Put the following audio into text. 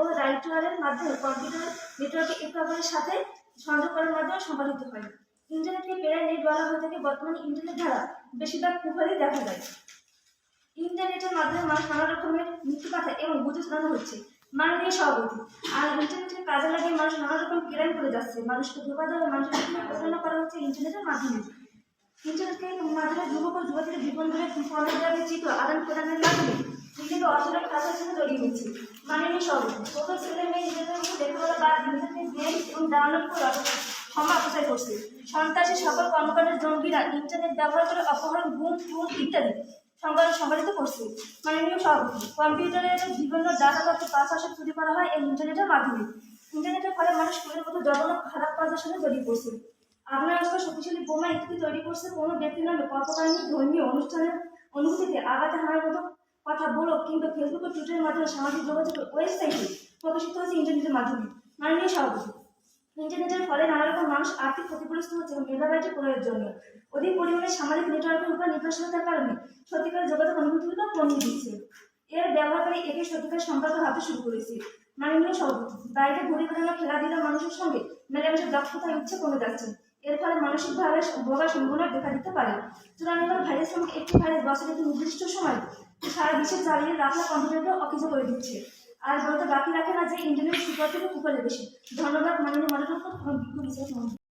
ও রাইটারের মাধ্যমে কম্পিউটার নেটওয়ার্কে একের সাথে সংযোগ করার মাধ্যমে সম্পাদিত হয়। ইন্টারনেটকে প্রায় নেট বলা হয়ে থাকে, বর্তমানে ইন্টারনেট দ্বারা বেশিরভাগ কুফলই দেখা যায়। ইন্টারনেটের মাধ্যমে মানুষ নানা রকমের মিথ্যে কথা এবং বুঝে শোনানো হচ্ছে। মাননীয় সভাপতি, আর ইন্টারনেটের কাজে লাগিয়ে মানুষ নানা রকম ক্রাইম করে যাচ্ছে। মানুষকে ধোকা দেওয়া মানুষকে প্রচারণা করা হচ্ছে ইন্টারনেটের মাধ্যমে। ইন্টারনেটকে মাধ্যমে যুবক ও যুবতীদের জীবন ধরে চিত্র আদান প্রদানের মাধ্যমে নিজেকে অচলের কাজের সাথে জড়িয়ে দিচ্ছে বা করছে সন্ত্রাসী সকল জঙ্গিরা ইন্টারনেট ব্যবহার করে অপহরণ ইত্যাদি করছে বিভিন্ন চুরি করা হয় এই ইন্টারনেটের মাধ্যমে ইন্টারনেটের ফলে মানুষ মতো খারাপ জড়িয়ে পড়ছে আগ্নেয়াস্ত্র শক্তিশালী বোমা ইত্যাদি তৈরি করছে কোনো ব্যক্তির নামে কল্পকাহিনী ধর্মীয় অনুষ্ঠানের অনুভূতিতে আঘাতে হানার মতো কথা বলো কিংবা ফেসবুক ও টুইটারের মাধ্যমে সামাজিক যোগাযোগের ওয়েবসাইটে প্রকাশিত হচ্ছে ইন্টারনেটের মাধ্যমে। মাননীয় সভাপতি, ইন্টারনেটের ফলে নানা রকম মানুষ আর্থিক ক্ষতিগ্রস্ত হচ্ছে এবং প্রয়োগের জন্য অধিক পরিমাণে সামাজিক নেটওয়ার্কের উপর নির্ভরশীলতার কারণে সত্যিকার যোগাযোগ অনুভূতিগুলো কমিয়ে দিচ্ছে। এর ব্যবহারকারী একে সত্যিকার সম্পর্ক ভাবতে শুরু করেছে। মাননীয় সভাপতি, বাইরে ঘুরে বেড়ানো খেলাধুলা মানুষের সঙ্গে মেলামেশার দক্ষতা ইচ্ছে কমে যাচ্ছে। এর ফলে মানসিকভাবে ভোগার সম্ভাবনা দেখা দিতে পারে। চূড়ান্ত ভাইরাস নামক একটি ভাইরাস বছরের একটি নির্দিষ্ট সময় বিশ্বে চালিয়ে রাখা কম্পিউটারকে অকেজ করে দিচ্ছে। আর বলতে, বাকি রাখে না যে ইন্টারনেট সুপার থেকে কুপার বেশি। ধন্যবাদ, মাননীয় মাননীয়